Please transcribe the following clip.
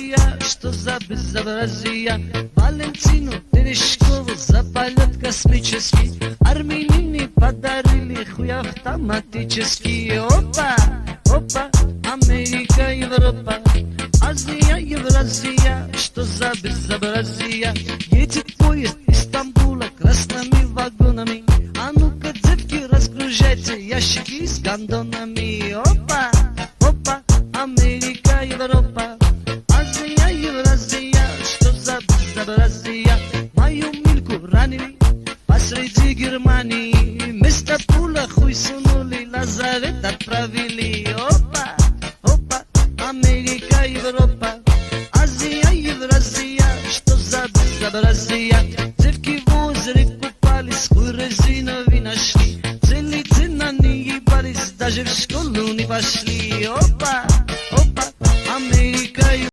Россия, что за безобразие? Валентину Терешкову полет космический. Армянины подарили хуй автоматический Опа, опа, Америка, Европа. Азия, Евразия, что за безобразие? Едет поезд из Стамбула красными вагонами. А ну-ка, девки, разгружайте ящики с гондонами. Опа, sredi Germani Mesta Pula chuj sunuli Lazaret odpravili Opa, opa, Amerika i Evropa Azija i Evrazija Što za brza Brazija Devki vozeri kupali Skure zinovi našli Celi cena nije Paris Daže v školu ni pašli Opa,